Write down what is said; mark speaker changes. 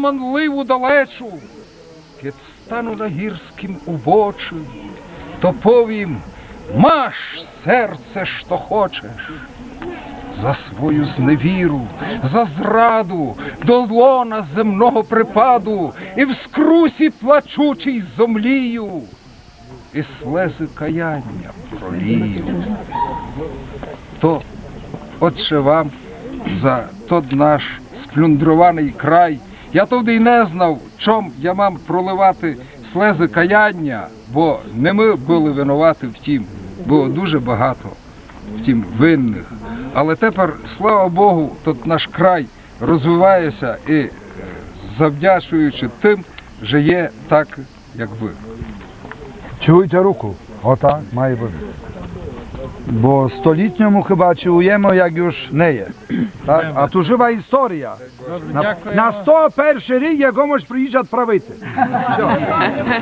Speaker 1: манливу далечу, Кит стану на гірським убочі, то повім, маш серце, що хочеш. За свою зневіру, за зраду, до лона земного припаду, і в скрусі плачучий зомлію, і слези каяння пролію. То, отче вам, за тот наш сплюндрований край, я тоді й не знав, чом я мам проливати слези каяння, бо не ми були винувати в тім, було дуже багато втім винних. Але тепер, слава Богу, тут наш край розвивається і е, завдячуючи тим, що є так, як ви.
Speaker 2: Чуйте руку. Отак має бути. Бо столітньому хіба чуємо, як już не є. Так? А tu жива історія. На, на 101 рік якомусь приїжджать правити. Все.